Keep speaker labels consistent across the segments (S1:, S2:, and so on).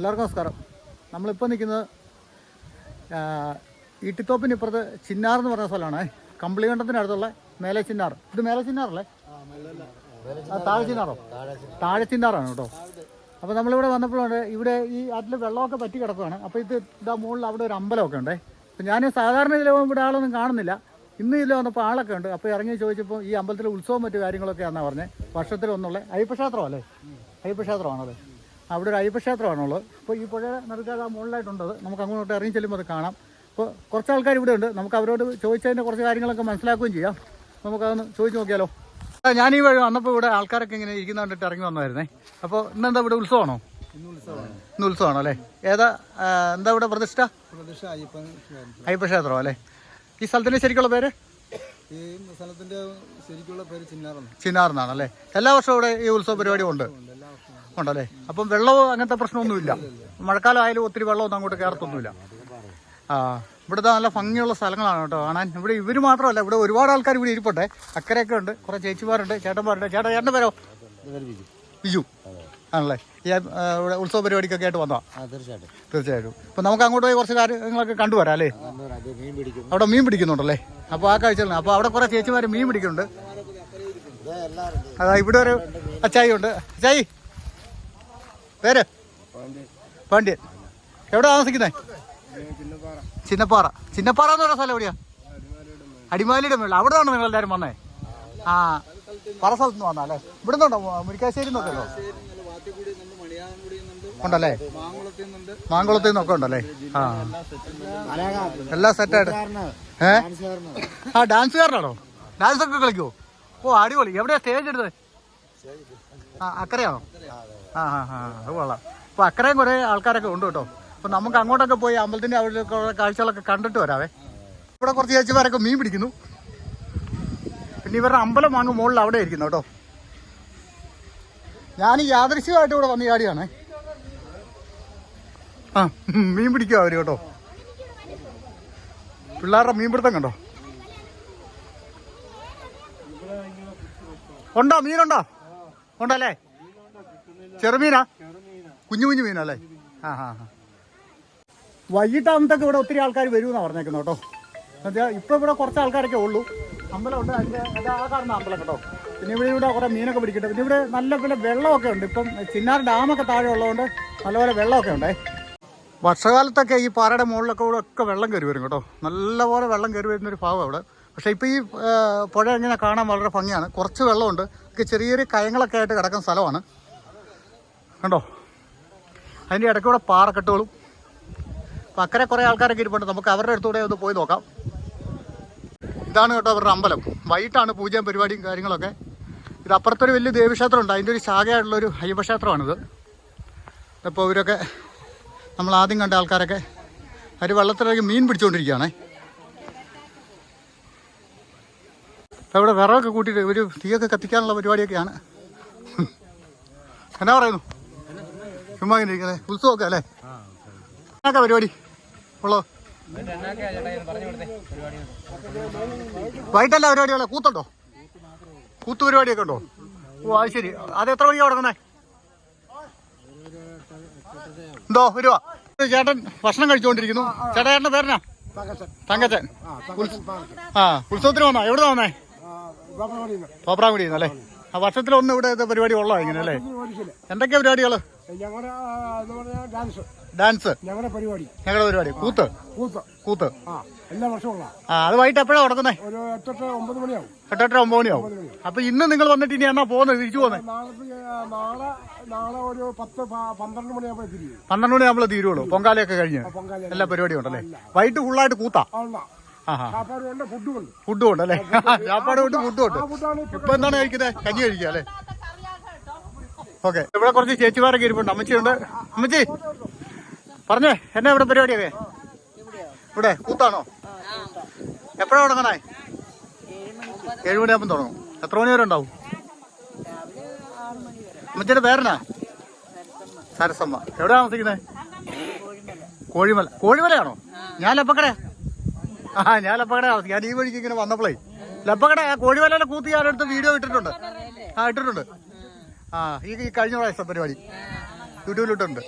S1: എല്ലാവർക്കും നമസ്കാരം. നമ്മളിപ്പോൾ നിൽക്കുന്നത് ആ, ഈട്ടിത്തോപ്പിന് ഇപ്പുറത്ത് ചിന്നാർ എന്ന് പറഞ്ഞ സ്ഥലമാണ്. കമ്പിളികണ്ടത്തിന് അടുത്തുള്ള മേലെ ചിന്നാർ. ഇത് മേലെ ചിന്നാറല്ലേ താഴെ ചിന്നാറോ? താഴെ ചിന്നാറാണ് കേട്ടോ. അപ്പോൾ നമ്മളിവിടെ വന്നപ്പോഴാണ് ഇവിടെ ഈ അതിൽ വെള്ളമൊക്കെ പറ്റി കിടക്കുകയാണ്. അപ്പോൾ ഇത് ഇതാ മുകളിൽ അവിടെ ഒരു അമ്പലമൊക്കെ ഉണ്ടേ. അപ്പോൾ ഞാൻ സാധാരണ ഇതിൽ ഇവിടെ ആളൊന്നും കാണുന്നില്ല. ഇന്ന് ഇതിൽ വന്നപ്പോൾ ആളൊക്കെ ഉണ്ട്. അപ്പോൾ ഇറങ്ങി ചോദിച്ചപ്പോൾ ഈ അമ്പലത്തിലെ ഉത്സവം മറ്റു കാര്യങ്ങളൊക്കെയാണെന്നാണ് പറഞ്ഞത് വർഷത്തിലൊന്നുള്ള. അയ്യപ്പക്ഷേത്രം അല്ലേ അയ്യപ്പക്ഷേത്രമാണത് അവിടെ ഒരു അയ്യപ്പക്ഷേത്രമാണുള്ളത്. അപ്പോൾ ഈ പുഴ നടുക്കാതെ ആ മുകളിലായിട്ടുണ്ടത്. നമുക്ക് അങ്ങോട്ട് ഇറങ്ങി ചെല്ലുമ്പോൾ അത് കാണാം. അപ്പോൾ കുറച്ച് ആൾക്കാർ ഇവിടെ ഉണ്ട്. നമുക്ക് അവരോട് ചോദിച്ചതിന്റെ കുറച്ച് കാര്യങ്ങളൊക്കെ മനസ്സിലാക്കുകയും ചെയ്യാം. നമുക്കതൊന്ന് ചോദിച്ചു നോക്കിയാലോ? ഞാൻ ഈ വഴി വന്നപ്പോൾ ഇവിടെ ആൾക്കാരൊക്കെ ഇങ്ങനെ ഇരിക്കുന്ന കണ്ടിട്ട് ഇറങ്ങി വന്നായിരുന്നേ അപ്പോൾ ഇന്നെന്താ ഇവിടെ ഉത്സവമാണോ? ഇന്ന് ഉത്സവമാണോ. അല്ലേ? ഏതാ എന്താ ഇവിടെ പ്രതിഷ്ഠ?
S2: പ്രതിഷ്ഠ അയ്യപ്പൻ
S1: അയ്യപ്പക്ഷേത്രം അല്ലേ? ഈ സ്ഥലത്തിന്റെ ശരിക്കുള്ള പേര്?
S2: ഈ സ്ഥലത്തിന്റെ ശരിക്കുള്ള പേര് ചിന്നാറെന്ന്
S1: അല്ലേ എല്ലാ വർഷവും ഇവിടെ ഈ ഉത്സവ പരിപാടി ഉണ്ട്. ഉണ്ടല്ലേ? അപ്പം വെള്ളവും അങ്ങനത്തെ പ്രശ്നമൊന്നുമില്ല. മഴക്കാലം ആയാലും ഒത്തിരി വെള്ളമൊന്നും അങ്ങോട്ട് കയറത്തൊന്നുമില്ല ആ ഇവിടുത്തെ നല്ല ഭംഗിയുള്ള സ്ഥലങ്ങളാണ് കേട്ടോ കാണാൻ. ഇവിടെ ഇവർ മാത്രമല്ല ഇവിടെ ഒരുപാട് ആൾക്കാർ ഇവിടെ ഇരിപ്പട്ടെ അക്കരയൊക്കെ ഉണ്ട് കുറേ ചേച്ചിമാരുണ്ട് ചേട്ടന്മാരുണ്ട്. ചേട്ടാ ചേട്ടൻ പേരോ? ബിജു. ആണല്ലേ? ഈ ഇവിടെ ഉത്സവ പരിപാടിക്കൊക്കെ ആയിട്ട് വന്നോ
S2: തീർച്ചയായിട്ടും.
S1: തീർച്ചയായിട്ടും. അപ്പം നമുക്ക് അങ്ങോട്ട് പോയി കുറച്ച് കാര്യങ്ങളൊക്കെ കണ്ടുവരാം അല്ലേ? അവിടെ മീൻ പിടിക്കുന്നുണ്ടല്ലേ? അപ്പോൾ ആ കാഴ്ചകളാണ്. അപ്പോൾ അവിടെ കുറേ ചേച്ചിമാർ മീൻ പിടിക്കുന്നുണ്ട്. അതാ ഇവിടെ ഒരു അച്ചായി ഉണ്ട്. അച്ചായി. പേര്? പാണ്ഡ്യൻ. എവിടെ താമസിക്കുന്നേ? ചിന്നപ്പാറ. ചിന്നപ്പാറ എന്ന് പറഞ്ഞ സ്ഥലം എവിടെയാ? അടിമാലിയുടെ മേളിൽ. നിങ്ങൾ എല്ലാവരും വന്നേ? ആ. പല സ്ഥലത്ത് നിന്ന് വന്നാ അല്ലേ? ഇവിടെ നിന്നുണ്ടോ മുരിക്കാശ്ശേരി
S2: നിന്നുണ്ട്
S1: ഉണ്ടല്ലേ?
S2: മാങ്കുളത്തിൽ
S1: നിന്നൊക്കെ ഉണ്ടല്ലേ? ആ. എല്ലാം സെറ്റായിട്ട് ഏ? ആ ഡാൻസുകാരനാണോ ഡാൻസ് ഒക്കെ കളിക്കോ? ഓ അടിപൊളി. എവിടെയാ സ്റ്റേജ് എടുത്തത്? ആ അക്കരയാണോ? ആ ആ ആ അപ്പോൾ അക്കരയും കുറെ ആൾക്കാരൊക്കെ ഉണ്ട് കേട്ടോ. അപ്പൊ നമുക്ക് അങ്ങോട്ടൊക്കെ പോയി അമ്പലത്തിന്റെ അവിടെ കാഴ്ചകളൊക്കെ കണ്ടിട്ട് വരാവേ. ഇവിടെ കുറച്ച് ചേച്ചിമാരൊക്കെ മീൻ പിടിക്കുന്നു. പിന്നെ ഇവരുടെ അമ്പലം വാങ്ങും മുകളിൽ അവിടെ ആയിരിക്കുന്നു കേട്ടോ. ഞാൻ യാദൃശ്യമായിട്ട് ഇവിടെ വന്ന് ചാടിയാണ് ആ മീൻ പിടിക്കുക അവർ കേട്ടോ? പിള്ളേരുടെ മീൻപിടുത്തം കണ്ടോ? ഉണ്ടോ? മീനുണ്ടോ? ഉണ്ടല്ലേ? ചെറുമീനാ കുഞ്ഞു കുഞ്ഞു മീനല്ലേ ആ ആ. വൈകിട്ടാകുമ്പത്തേക്ക് ഇവിടെ ഒത്തിരി ആൾക്കാർ വരുമെന്നാണ് പറഞ്ഞേക്കുന്നത് കേട്ടോ. ഇപ്പോൾ ഇവിടെ കുറച്ച് ആൾക്കാരൊക്കെ ഉള്ളൂ. അമ്പലമുണ്ട്. അതിന്റെ അത് ആ കാണുന്ന അമ്പലം കേട്ടോ. പിന്നെ ഇവിടെ ഇവിടെ കുറേ മീനൊക്കെ പിടിക്കട്ടെ. പിന്നെ ഇവിടെ നല്ല പിന്നെ വെള്ളമൊക്കെ ഉണ്ട്. ഇപ്പം ചിന്നാർ ഡാമൊക്കെ താഴെ ഉള്ളതുകൊണ്ട് നല്ലപോലെ വെള്ളമൊക്കെ ഉണ്ടേ. വർഷകാലത്തൊക്കെ ഈ പാറയുടെ മുകളിലൊക്കെ കൂടെ ഒക്കെ വെള്ളം കയറി വരും കേട്ടോ. നല്ലപോലെ വെള്ളം കയറി വരുന്നൊരു ഭാഗം അവിടെ. പക്ഷേ ഇപ്പോൾ ഈ പുഴ ഇങ്ങനെ കാണാൻ വളരെ ഭംഗിയാണ്. കുറച്ച് വെള്ളമുണ്ട്. ഒക്കെ ചെറിയ ചെറിയ കയങ്ങളൊക്കെ ആയിട്ട് കിടക്കുന്ന സ്ഥലമാണ്. കണ്ടോ? അതിന്റെ ഇടയ്ക്കൂടെ പാറക്കെട്ടുകളും. അപ്പം അക്കരെ കുറേ ആൾക്കാരൊക്കെ ഇരിപ്പുണ്ട്. നമുക്ക് അവരുടെ അടുത്തൂടെ ഒന്ന് പോയി നോക്കാം. ഇതാണ് കേട്ടോ അവരുടെ അമ്പലം. വൈകിട്ടാണ് പൂജയും പരിപാടിയും കാര്യങ്ങളൊക്കെ. ഇത് അപ്പുറത്തൊരു വലിയ ദേവീക്ഷേത്രം ഉണ്ട് അതിന്റെ ഒരു ശാഖയായിട്ടുള്ളൊരു അയ്യപ്പക്ഷേത്രമാണിത് അപ്പോൾ ഇവരൊക്കെ നമ്മൾ ആദ്യം കണ്ട ആൾക്കാരൊക്കെ അവർ വെള്ളത്തിലേക്ക് മീൻ പിടിച്ചുകൊണ്ടിരിക്കുകയാണേ. അപ്പോൾ ഇവിടെ വിറകൊക്കെ കൂട്ടിയിട്ട് ഒരു തീയൊക്കെ കത്തിക്കാനുള്ള പരിപാടിയൊക്കെയാണ്. എന്നാ പറയുന്നു? ചുമ്മാ ഇങ്ങനെ ഇരിക്കുന്നത് ഉത്സവമൊക്കെ അല്ലേ? എന്നൊക്കെ പരിപാടി? ഉള്ളോ? വൈകിട്ടല്ല പരിപാടികളെ? കൂത്തുണ്ടോ? കൂത്തു പരിപാടിയൊക്കെ ഉണ്ടോ? ഓ അത് ശരി. അത് എത്ര മണിക്കാണ് തുടങ്ങുന്നേ? എന്തോ വരുവാ. ചേട്ടൻ ഭക്ഷണം കഴിച്ചുകൊണ്ടിരിക്കുന്നു ചേട്ടാ ചേട്ടന്റെ പേരനാ തങ്കച്ചൻ. ആ ഉത്സവത്തിന് വന്നാ? എവിടെ വന്നേ? തോപ്രാങ്കുടി അല്ലേ? ആ വർഷത്തിലൊന്നും ഇവിടെ ഇത് പരിപാടി ഉള്ളോ ഇങ്ങനെ അല്ലേ? എന്തൊക്കെയാ
S2: ഞങ്ങളുടെ പറഞ്ഞാൽ ഡാൻസ്.
S1: ഡാൻസ്?
S2: ഞങ്ങളുടെ പരിപാടി.
S1: ഞങ്ങളുടെ പരിപാടി. കൂത്ത്?
S2: കൂത്ത്.
S1: കൂത്ത്.
S2: ആ എല്ലാ വർഷവും
S1: ആ അത് വൈകിട്ട് എപ്പോഴാണ് നടക്കുന്നത്
S2: ഒരു എട്ടെട്ട് ഒമ്പത് മണിയാവും.
S1: എട്ടെട്ടര ഒമ്പത് മണിയാവും. അപ്പൊ ഇന്ന് നിങ്ങൾ വന്നിട്ട് ഇനി എന്നാ പോകുന്നത് തിരിച്ചു പോകുന്നത്
S2: നാളെ നാളെ ഒരു പത്ത് പന്ത്രണ്ട് മണിയാകുമ്പോൾ തിരിയും.
S1: പന്ത്രണ്ട് മണി നമ്മൾ തീരുള്ളൂ. പൊങ്കാലയൊക്കെ കഴിഞ്ഞ്. എല്ലാ പരിപാടിയും ഉണ്ടല്ലേ? വൈകിട്ട് ഫുള്ളായിട്ട് കൂത്താ?
S2: കൊണ്ട് ഫുഡും ഉണ്ട്
S1: ഫുഡും ഉണ്ട് അല്ലേ? ചാപ്പാട് കൊണ്ട് ഫുഡും ഉണ്ട്
S2: ഇപ്പൊ
S1: എന്താണ് കഴിക്കുന്നത് കഞ്ഞി കഴിക്കുക അല്ലേ? ഓക്കെ. ഇവിടെ കുറച്ച് ചേച്ചിമാരൊക്കെ ഇരിപ്പുണ്ട്. അമ്മച്ചിയുണ്ട്. അമ്മച്ചി പറഞ്ഞേ. എന്നാ ഇവിടെ പരിപാടിയൊക്കെ ഇവിടെ കൂത്താണോ? എപ്പോഴാണ് തുടങ്ങണേ? ഏഴ് മണിയാകുമ്പോൾ തുടങ്ങും. എത്ര മണി വരെ ഉണ്ടാവും? അമ്മച്ചിയുടെ പേരെന്നാ? സരസമ്മ. എവിടെ താമസിക്കുന്നത് കോഴിമല. കോഴിമലയാണോ? ഞാൻ ലപ്പക്കടയാ ആ ഞാൻ താമസിക്കും. ഞാൻ ഈ വഴിക്ക് ഇങ്ങനെ വന്നപ്പോളേ ലപ്പക്കട കോഴിവലയുടെ കൂത്തി ഞാനെടുത്ത് വീഡിയോ ഇട്ടിട്ടുണ്ട്. ആ ഇട്ടിട്ടുണ്ട്. ആ ഈ കഴിഞ്ഞ പ്രാവശ്യം പരിപാടി. യൂട്യൂബിലിട്ടുണ്ട്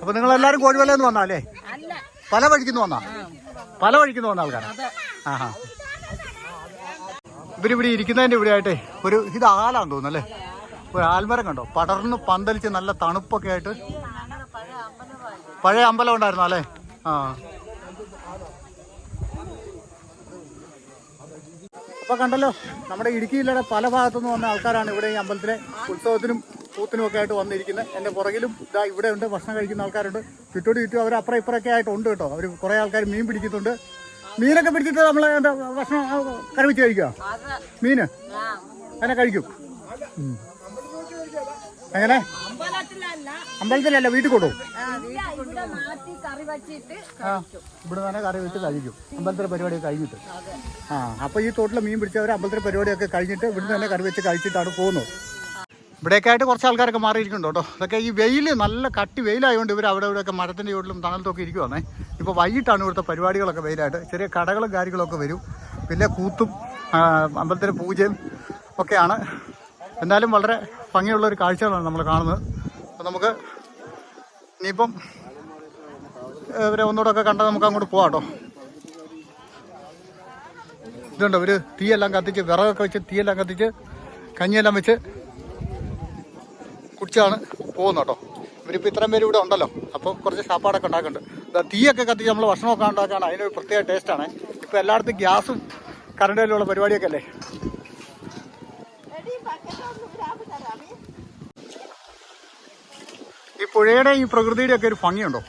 S1: അപ്പൊ നിങ്ങൾ എല്ലാരും കോഴിവലയെന്ന് വന്നാലേ
S3: അല്ല?
S1: പല വഴിക്കുന്നു വന്നാ? പല വഴിക്കുന്നു വന്ന ആൾക്കാരാ? ആഹാ. ഇവരിവിടെ ഇരിക്കുന്നതിന്റെ ഇവിടെ ആയിട്ടേ ഒരു ഇത് ആലാന്ന് തോന്നുന്നു അല്ലേ? ഒരു ആൽമരം കണ്ടോ? പടർന്ന് പന്തലിച്ച് നല്ല തണുപ്പൊക്കെ ആയിട്ട്. പഴയ അമ്പലം ഉണ്ടായിരുന്നോ അല്ലേ? ആ. അപ്പൊ കണ്ടല്ലോ നമ്മുടെ ഇടുക്കി ജില്ലയുടെ പല ഭാഗത്തുനിന്ന് വന്ന ആൾക്കാരാണ് ഇവിടെ ഈ അമ്പലത്തിലെ ഉത്സവത്തിനും കൂത്തിനും ഒക്കെ ആയിട്ട് വന്നിരിക്കുന്നത്. എന്റെ പുറകിലും ഇതാ ഇവിടെ ഉണ്ട് ഭക്ഷണം കഴിക്കുന്ന ആൾക്കാരുണ്ട്. ചുറ്റോട് ചുറ്റും അവർ അപ്പുറം ഇപ്പുറമൊക്കെ ആയിട്ട് ഉണ്ട് കേട്ടോ. അവർ കുറേ ആൾക്കാർ മീൻ പിടിക്കുന്നുണ്ട് മീനൊക്കെ പിടിച്ചിട്ട് നമ്മൾ എന്താ ഭക്ഷണം കറി വെച്ച് കഴിക്കുക മീന്? അങ്ങനെ കഴിക്കും. എങ്ങനെ?
S3: അമ്പലത്തിലല്ല
S1: അമ്പലത്തിലല്ല വീട്ടിൽ കൊടു
S3: ആ, ഇവിടെ
S1: തന്നെ കറി വെച്ച് കഴിക്കും. അമ്പലത്തിലെ പരിപാടിയൊക്കെ കഴിഞ്ഞിട്ട്. ആ അപ്പൊ ഈ തോട്ടിൽ മീൻ പിടിച്ചവർ അമ്പലത്തിലെ പരിപാടിയൊക്കെ കഴിഞ്ഞിട്ട് ഇവിടുന്ന് തന്നെ കറി വെച്ച് കഴിച്ചിട്ടാണ് പോകുന്നത്. ഇവിടെയൊക്കെ ആയിട്ട് കുറച്ച് ആൾക്കാരൊക്കെ മാറിയിരിക്കുന്നുണ്ട് കേട്ടോ. അതൊക്കെ ഈ വെയിൽ നല്ല കട്ടി വെയിലായതുകൊണ്ട് ഇവർ അവിടെ ഇവിടെയൊക്കെ മരത്തിന്റെ ചുവട്ടിലും തണലത്തൊക്കെ ഇരിക്കുവാണേ. ഇപ്പോൾ വൈകിട്ടാണ് ഇവിടുത്തെ പരിപാടികളൊക്കെ വെയിലായിട്ട്. ചെറിയ കടകളും കാര്യങ്ങളൊക്കെ വരും. പിന്നെ കൂത്തും അമ്പലത്തിലെ പൂജയും ഒക്കെയാണ്. എന്നാലും വളരെ ഭംഗിയുള്ള ഒരു കാഴ്ചകളാണ് നമ്മൾ കാണുന്നത്. അപ്പം നമുക്ക് ഇനിയിപ്പം ഇവരെ ഒന്നുകൂടെ ഒക്കെ കണ്ടാൽ നമുക്ക് അങ്ങോട്ട് പോവാം കേട്ടോ ഇതുണ്ട് ഒരു തീയെല്ലാം കത്തിച്ച് വിറകൊക്കെ വെച്ച് തീയെല്ലാം കത്തിച്ച് കഞ്ഞിയെല്ലാം വെച്ച് കുടിച്ചാണ് പോകുന്നത് കേട്ടോ ഇവരിപ്പോൾ ഇത്രയും പേര് ഇവിടെ ഉണ്ടല്ലോ അപ്പോൾ കുറച്ച് സാപ്പാടൊക്കെ ഉണ്ടാക്കുന്നുണ്ട്. തീയൊക്കെ കത്തിച്ച് നമ്മൾ ഭക്ഷണമൊക്കെ ഉണ്ടാക്കുകയാണ് അതിനൊരു പ്രത്യേക ടേസ്റ്റാണ് ഇപ്പോൾ എല്ലായിടത്തും ഗ്യാസും കറണ്ട് ബില്ലുള്ള പരിപാടിയൊക്കെ അല്ലേ? പുഴയുടെ ഈ പ്രകൃതിയുടെ ഒക്കെ ഒരു ഭംഗിയുണ്ടോ?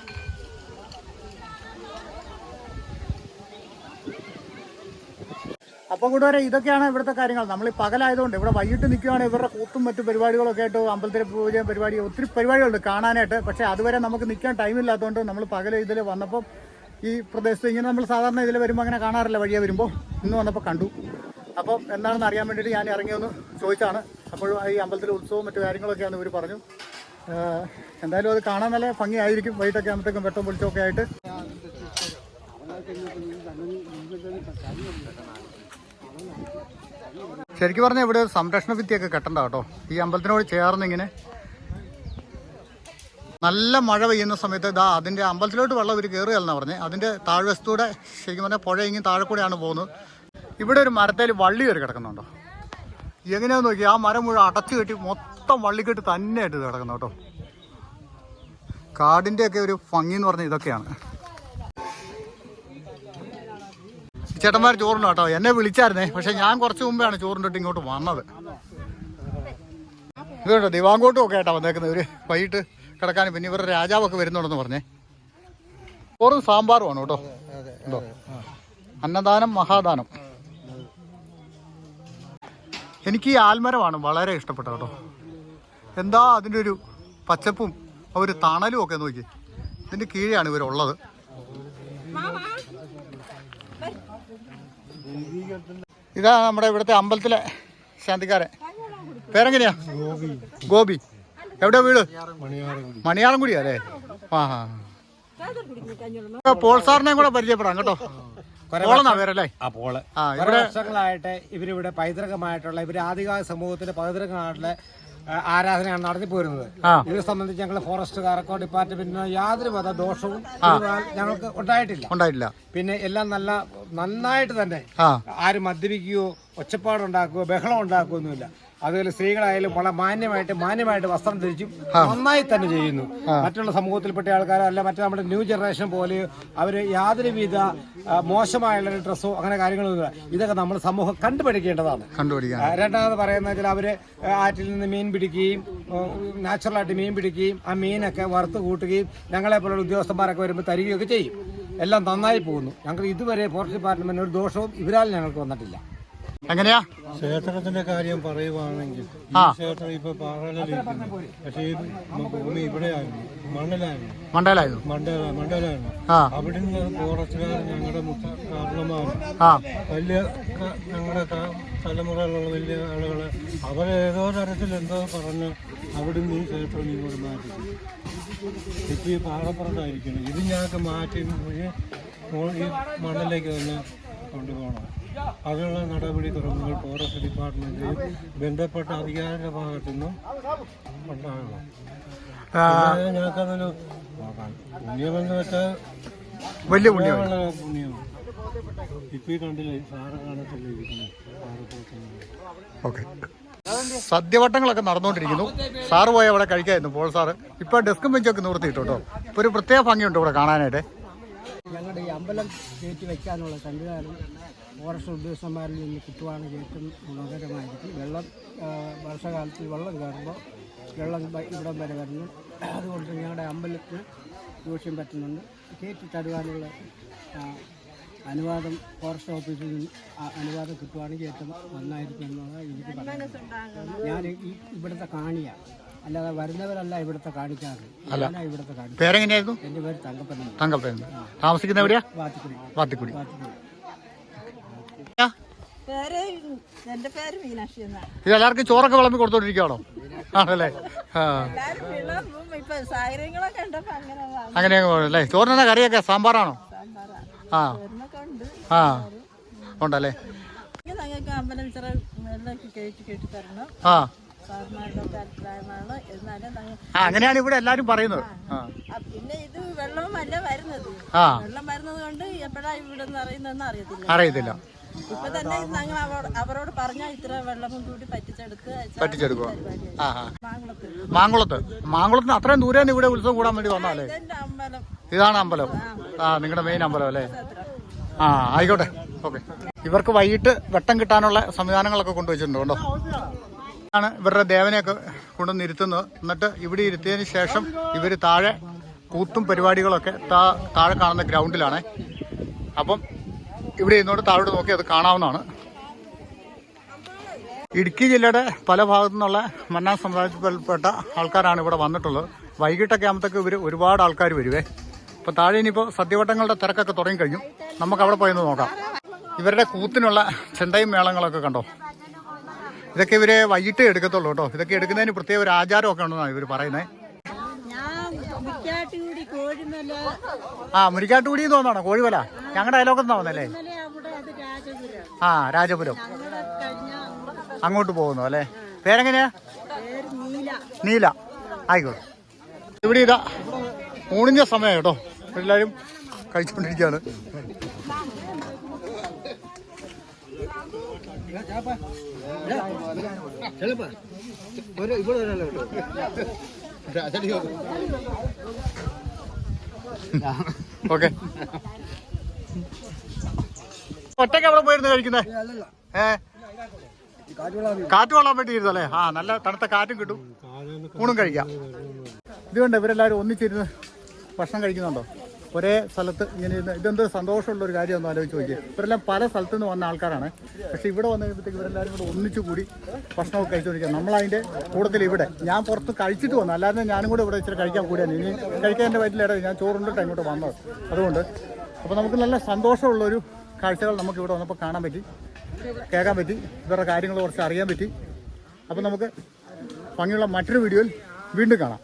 S1: അപ്പം കൂട്ടുകാരെ ഇതൊക്കെയാണ് ഇവിടുത്തെ കാര്യങ്ങൾ. നമ്മൾ ഈ പകലായതുകൊണ്ട് ഇവിടെ വൈകിട്ട് നിൽക്കുകയാണ് ഇവരുടെ കൂത്തും മറ്റു പരിപാടികളൊക്കെ ആയിട്ട് അമ്പലത്തിലെ പൂജയും പരിപാടി ഒത്തിരി പരിപാടികളുണ്ട് കാണാനായിട്ട്. പക്ഷെ അതുവരെ നമുക്ക് നിൽക്കാൻ ടൈമില്ലാത്തതുകൊണ്ട് നമ്മൾ പകൽ ഇതിൽ വന്നപ്പോൾ ഈ പ്രദേശത്ത് ഇങ്ങനെ നമ്മൾ സാധാരണ ഇതിൽ വരുമ്പോൾ അങ്ങനെ കാണാറില്ല വഴിയെ വരുമ്പോൾ ഇന്ന് വന്നപ്പോൾ കണ്ടു. അപ്പോൾ എന്താണെന്ന് അറിയാൻ വേണ്ടിയിട്ട് ഞാൻ ഇറങ്ങിയൊന്ന് ചോദിച്ചാണ്. അപ്പോൾ ഈ അമ്പലത്തിലെ ഉത്സവവും മറ്റു കാര്യങ്ങളൊക്കെയാണ് ഇവർ പറഞ്ഞു. എന്തായാലും അത് കാണാൻ നല്ല ഭംഗിയായിരിക്കും. വൈകിട്ടൊക്കെ ആകുമ്പോഴത്തേക്കും വെട്ടം പൊളിച്ചൊക്കെ ആയിട്ട്. ശരിക്കും പറഞ്ഞാൽ ഇവിടെ സംരക്ഷണ ഭിത്തിയൊക്കെ കെട്ടണ്ട കേട്ടോ. ഈ അമ്പലത്തിനോട് ചേർന്ന് ഇങ്ങനെ നല്ല മഴ പെയ്യുന്ന സമയത്ത് ഇതാ അതിന്റെ അമ്പലത്തിലോട്ട് വെള്ളം ഒരു കയറുകയെന്നാണ് പറഞ്ഞത് അതിന്റെ താഴ്വശത്തൂടെ ശരിക്കും പറഞ്ഞാൽ പുഴ ഇങ്ങനെ താഴെ പോകുന്നത്. ഇവിടെ ഒരു മരത്തേൽ വള്ളി കയറി കിടക്കുന്നുണ്ടോ? എങ്ങനെയാന്ന് നോക്കി ആ മരം മുഴുവൻ അടച്ചു കെട്ടി മൊത്തം വള്ളിക്കെട്ട് തന്നെയായിട്ട് കിടക്കുന്നു കേട്ടോ. കാടിന്റെ ഒക്കെ ഒരു ഭംഗി എന്ന് പറഞ്ഞാൽ ഇതൊക്കെയാണ്. ചേട്ടന്മാർ ചോറുണ്ട് കേട്ടോ? എന്നെ വിളിച്ചായിരുന്നേ പക്ഷെ ഞാൻ കുറച്ച് മുമ്പാണ് ചോറിന്റെ ഇങ്ങോട്ട് വന്നത്. ഇത് കേട്ടോ ദിവാങ്കോട്ടും ഒക്കെ ആയിട്ടാണ് വന്നേക്കുന്നത്. ഒരു വൈകിട്ട് കിടക്കാൻ പിന്നെ ഇവരുടെ രാജാവൊക്കെ വരുന്നുണ്ടെന്ന് പറഞ്ഞേ. ചോറും സാമ്പാറുമാണ് കേട്ടോ. അന്നദാനം മഹാദാനം. എനിക്ക് ഈ ആൽമരമാണ് വളരെ ഇഷ്ടപ്പെട്ട കേട്ടോ. എന്താ അതിന്റെ ഒരു പച്ചപ്പും ആ ഒരു തണലും ഒക്കെ നോക്കി. ഇതിന്റെ കീഴെയാണ് ഇവരുള്ളത് ഇതാ നമ്മുടെ ഇവിടുത്തെ അമ്പലത്തിലെ ശാന്തിക്കാരൻ. പേരെങ്ങനെയാ? ഗോപി. എവിടെയാ വീട്? മണിയാറൻകുടി. അല്ലേ? ആ ആ പോൾ സാറിനെയും കൂടെ പരിചയപ്പെടാം കേട്ടോ.
S4: വർഷങ്ങളായിട്ട് ഇവരിവിടെ പൈതൃകമായിട്ടുള്ള ഇവർ ആദിവാസി സമൂഹത്തിന്റെ പൈതൃകമായിട്ടുള്ള ആരാധനയാണ് നടത്തി പോരുന്നത്. ഇതിനെ സംബന്ധിച്ച് ഞങ്ങൾ ഫോറസ്റ്റുകാർക്കോ ഡിപ്പാർട്ട്മെന്റിനോ യാതൊരു വിധ ദോഷവും ഞങ്ങൾക്ക് ഉണ്ടായിട്ടില്ല.
S1: ഉണ്ടായിട്ടില്ല.
S4: പിന്നെ എല്ലാം നല്ല നന്നായിട്ട് തന്നെ ആരും മദ്യപിക്കുകയോ ഒച്ചപ്പാടുണ്ടാക്കുകയോ ബഹളം ഉണ്ടാക്കുകയോ ഒന്നുമില്ല. അതുപോലെ സ്ത്രീകളായാലും വളരെ മാന്യമായിട്ട് മാന്യമായിട്ട് വസ്ത്രം ധരിച്ചും നന്നായി തന്നെ ചെയ്യുന്നു. മറ്റുള്ള സമൂഹത്തിൽപ്പെട്ട ആൾക്കാരോ അല്ല മറ്റേ നമ്മുടെ ന്യൂ ജനറേഷൻ പോലെ അവർ യാതൊരുവിധ വിധ മോശമായുള്ള ഡ്രസ്സോ അങ്ങനെ കാര്യങ്ങളൊന്നുമില്ല. ഇതൊക്കെ നമ്മൾ സമൂഹം കണ്ടുപിടിക്കേണ്ടതാണ് രണ്ടാമത് പറയുന്നത് വെച്ചാൽ അവർ ആറ്റിൽ നിന്ന് മീൻ പിടിക്കുകയും നാച്ചുറലായിട്ട് മീൻ പിടിക്കുകയും ആ മീനൊക്കെ വറുത്ത് കൂട്ടുകയും ഞങ്ങളെ പോലുള്ള ഉദ്യോഗസ്ഥന്മാരൊക്കെ വരുമ്പോൾ തരികയൊക്കെ ചെയ്യും. എല്ലാം നന്നായി പോകുന്നു. ഞങ്ങൾ ഇതുവരെ ഫോറസ്റ്റ് ഡിപ്പാർട്ട്മെന്റ് ഒരു ദോഷവും ഇവരാൽ ഞങ്ങൾക്ക് വന്നിട്ടില്ല.
S1: എങ്ങനെയാ?
S5: ക്ഷേത്രത്തിന്റെ കാര്യം പറയുവാണെങ്കിൽ. ഈ ക്ഷേത്രം ഇപ്പൊ പാറയിലിരിക്കുന്നു. പക്ഷേ ഈ ഭൂമി ഇവിടെയായിരുന്നു മണ്ണിലായിരുന്നു.
S1: മണ്ടയിലായിരുന്നു
S5: മണ്ഡല മണ്ഡലായിരുന്നു
S1: ആ.
S5: അവിടുന്ന് ഫോറസ്റ്റുകാർ ഞങ്ങളുടെ മുത്ത കാരണമാണ്
S1: ആ.
S5: വലിയ ക- ഞങ്ങളുടെ തലമുറയിലുള്ള വലിയ ആളുകളെ അവരേതോ തരത്തിൽ എന്തോ പറഞ്ഞ് അവിടുന്ന് ഈ ക്ഷേത്രം ഇങ്ങോട്ട് മാറ്റി. ഇപ്പൊ ഈ പാറപ്പുറത്തായിരിക്കണം ഇത് ഞങ്ങൾക്ക് മാറ്റി ഈ മോ- ഈ മണ്ണിലേക്ക് തന്നെ കൊണ്ടുപോകണം. അതിനുള്ള നടപടിക്രമങ്ങൾ ഫോറസ്റ്റ് ഡിപ്പാർട്ട്മെന്റിലും ബന്ധപ്പെട്ട അധികാരികളുടെ ഭാഗത്തു നിന്നും ഉണ്ടാകണം. ഞങ്ങൾക്കതൊരു പുണ്യമെന്ന് വെച്ചാൽ
S1: വലിയ പുണ്യം
S5: വളരെ പുണ്യമാണ്. ഇപ്പൊ കണ്ടില്ലേ സാറ് കാണത്തില്ല ഇരിക്കുന്നത്?
S1: ഓക്കെ. സദ്യവട്ടങ്ങളൊക്കെ നടന്നുകൊണ്ടിരിക്കുന്നു. സാറ് പോയി അവിടെ കഴിക്കായിരുന്നു പോൾ സാറ്. ഇപ്പൊ ഡെസ്കും ബെഞ്ചൊക്കെ നിവർത്തിയിട്ടു കേട്ടോ ഇപ്പൊ ഒരു പ്രത്യേക ഭംഗിയുണ്ട് ഇവിടെ കാണാനായിട്ട്.
S2: ഞങ്ങളുടെ ഈ അമ്പലം കയറ്റി വെക്കാനുള്ള സംവിധാനം ഫോറസ്റ്റ് ഉദ്യോഗസ്ഥന്മാരിൽ നിന്ന് കിട്ടുവാണെങ്കിൽ ഏറ്റവും ഗുണകരമായിരിക്കും. വെള്ളം വർഷകാലത്തിൽ വെള്ളം കയറുമ്പോൾ വെള്ളം ഇവിടം വരെ വരുന്നു. അതുകൊണ്ട് ഞങ്ങളുടെ അമ്പലത്തിന് ദൂഷ്യം പറ്റുന്നുണ്ട്. കയറ്റി തരുവാനുള്ള അനുവാദം ഫോറസ്റ്റ് ഓഫീസിൽ നിന്ന് അനുവാദം കിട്ടുവാണെങ്കിൽ ഏറ്റവും നന്നായിരിക്കും എന്നുള്ളത് എനിക്ക് പറയാം ഞാൻ ഈ ഇവിടുത്തെ കാണിയാണ് അല്ലാതെ വരുന്നവരല്ല ഇവിടുത്തെ കാണിക്കാറ്. ഇവിടുത്തെ
S1: പേരെങ്ങനെയായിരുന്നു?
S2: എന്റെ പേര് തങ്കപ്പൻ
S1: തങ്കപ്പൻ. താമസിക്കുന്നവരാ
S2: വാത്തിക്കുടി.
S1: വാത്തിക്കുടി.
S3: പേര് എന്റെ പേര് മീനാക്ഷി എന്നാണ്.
S1: ഇത് എല്ലാവർക്കും ചോറൊക്കെ വിളമ്പി കൊടുത്തോണ്ടിരിക്കുകയാണോ ആണല്ലേ? ആ.
S3: എല്ലാരും വിളമ്പും. ഇപ്പൊ സാഹചര്യങ്ങളൊക്കെ ഉണ്ടപ്പോ അങ്ങനെ വാങ്ങും.
S1: അങ്ങനെ അങ്ങ് പോകണം അല്ലേ? ചോറിനെന്താ കറിയൊക്കെ? സാമ്പാറാണോ?
S3: സാമ്പാറാ.
S1: ആ.
S3: എന്നൊക്കെ ഉണ്ട്.
S1: ആ. ഉണ്ടല്ലേ?
S3: ഇനി ഞങ്ങൾക്ക് അമ്പലം ഇച്ചിറ വെള്ളമൊക്കെ കയറ്റി കയറ്റി തരണം.
S1: ആ.
S3: സാർമാരുടെ അഭിപ്രായമാണ്. എന്നാലും ഞങ്ങൾ
S1: ആ അങ്ങനെയാണ് ഇവിടെ എല്ലാരും പറയുന്നത്. ആ.
S3: ആ, പിന്നെ ഇത് വെള്ളവുമല്ല വരുന്നത്.
S1: ആ.
S3: വെള്ളം വരുന്നത് കൊണ്ട് എപ്പോഴാ ഇവിടെ നിന്ന് അറിയുന്നതെന്ന് അറിയത്തില്ല.
S1: അറിയത്തില്ല.
S3: ഇപ്പൊ തന്നെ ഞങ്ങൾ അവരോട് പറഞ്ഞാൽ ഇത്ര വെള്ളവും കൂടി
S1: പറ്റിച്ചെടുക്കുക
S3: പറ്റിച്ചെടുക്കുക
S1: ആ ആ.
S3: മാങ്കുളത്ത്.
S1: മാങ്കുളത്ത്. മാങ്കുളത്തിന് അത്രയും ദൂരെ ഇവിടെ ഉത്സവം കൂടാൻ വേണ്ടി വന്നാലേ ഇതാണ് അമ്പലം. ആ നിങ്ങളുടെ മെയിൻ അമ്പലം അല്ലേ? ആ ആയിക്കോട്ടെ. ഓക്കെ. ഇവർക്ക് വൈകിട്ട് വെട്ടം കിട്ടാനുള്ള സംവിധാനങ്ങളൊക്കെ കൊണ്ടുവച്ചിട്ടുണ്ട് കേട്ടോ ആണ് ഇവരുടെ ദേവനെയൊക്കെ കൊണ്ടുവന്ന് ഇരുത്തുന്നത് എന്നിട്ട് ഇവിടെ ഇരുത്തിയതിന് ശേഷം ഇവർ താഴെ കൂത്തും പരിപാടികളൊക്കെ താഴെ കാണുന്ന ഗ്രൗണ്ടിലാണ് അപ്പം ഇവിടെ ഇരുന്നോട്ട് താഴോട്ട് നോക്കി അത് കാണാവുന്നതാണ്. ഇടുക്കി ജില്ലയുടെ പല ഭാഗത്തു നിന്നുള്ള മന്നാ സമുദായത്തിൽപ്പെട്ട ആൾക്കാരാണ് ഇവിടെ വന്നിട്ടുള്ളത്. വൈകിട്ടൊക്കെ ആകുമ്പോഴത്തേക്ക് ഇവർ ഒരുപാട് ആൾക്കാർ വരുവേ. അപ്പോൾ താഴെ ഇനിയിപ്പോൾ സദ്യവട്ടങ്ങളുടെ തിരക്കൊക്കെ തുടങ്ങിക്കഴിഞ്ഞു. നമുക്ക് അവിടെ പോയി നോക്കാം. ഇവരുടെ കൂത്തിനുള്ള ചെണ്ടയും മേളങ്ങളൊക്കെ കണ്ടോ? ഇതൊക്കെ ഇവരെ വൈകിട്ടേ എടുക്കത്തുള്ളൂ കേട്ടോ. ഇതൊക്കെ എടുക്കുന്നതിന് പ്രത്യേക ഒരു ആചാരമൊക്കെ ഉണ്ടെന്നാണ് ഇവർ പറയുന്നത് ആ മുരിക്കാട്ടുകൂടി തോന്നാണോ കോഴിവല ഞങ്ങളുടെ അയലോക്കത്ത് തോന്നല്ലേ
S3: ഇന്നലെ അവിടെ അത് രാജപുരം
S1: ആ രാജപുരം. അങ്ങോട്ട് പോകുന്നു അല്ലേ? പേരെങ്ങനെയാ?
S3: പേര് നീല.
S1: നീല ആയിക്കോട്ടെ. ഇവിടെ ഇതാ ഊണിഞ്ഞ സമയം കേട്ടോ. എല്ലാവരും കഴിച്ചുകൊണ്ടിരിക്കുകയാണ് ഓക്കെ. ഒറ്റയ്ക്ക് അവിടെ പോയിരുന്നു കഴിക്കുന്നേ ഏ? കാറ്റ് കൊള്ളാൻ വേണ്ടി ഇരുന്നല്ലേ ആ നല്ല തണുത്ത കാറ്റും കിട്ടും. ഊണും കഴിക്കാം. ഇതുകൊണ്ട് ഇവരെല്ലാവരും ഒന്നിച്ചിരുന്ന് ഭക്ഷണം കഴിക്കുന്നുണ്ടോ? ഒരേ സ്ഥലത്ത് ഇങ്ങനെ ഇരുന്ന് ഇതെന്ത് സന്തോഷമുള്ള ഒരു കാര്യം ഒന്ന് ആലോചിച്ച് നോക്കിയേ. ഇവരെല്ലാം പല സ്ഥലത്തു നിന്ന് വന്ന ആൾക്കാരാണ്. പക്ഷെ ഇവിടെ വന്നു കഴിയുമ്പോഴത്തേക്ക് ഇവരെല്ലാവരും കൂടെ ഒന്നിച്ചു കൂടി ഭക്ഷണമൊക്കെ കഴിച്ചുകൊണ്ടിരിക്കുക നമ്മളതിന്റെ കൂടുതൽ ഇവിടെ. ഞാൻ പുറത്ത് കഴിച്ചിട്ട് വന്നു. അല്ലാതെ ഞാനും കൂടെ ഇവിടെ ഇച്ചിരി കഴിക്കാൻ കൂടിയാണ്. ഇനി കഴിക്കാൻ എന്റെ വയറ്റിലിടയിൽ ഞാൻ ചോറുണ്ടിട്ട് ഇങ്ങോട്ട് വന്നത്. അതുകൊണ്ട് അപ്പോൾ നമുക്ക് നല്ല സന്തോഷമുള്ളൊരു കാഴ്ചകൾ നമുക്ക് ഇവിടെ വന്നപ്പോൾ കാണാൻ പറ്റി കേൾക്കാൻ പറ്റി ഇവരുടെ കാര്യങ്ങൾ കുറച്ച് അറിയാൻ പറ്റി. അപ്പോൾ നമുക്ക് ഭംഗിയുള്ള മറ്റൊരു വീഡിയോയിൽ വീണ്ടും കാണാം.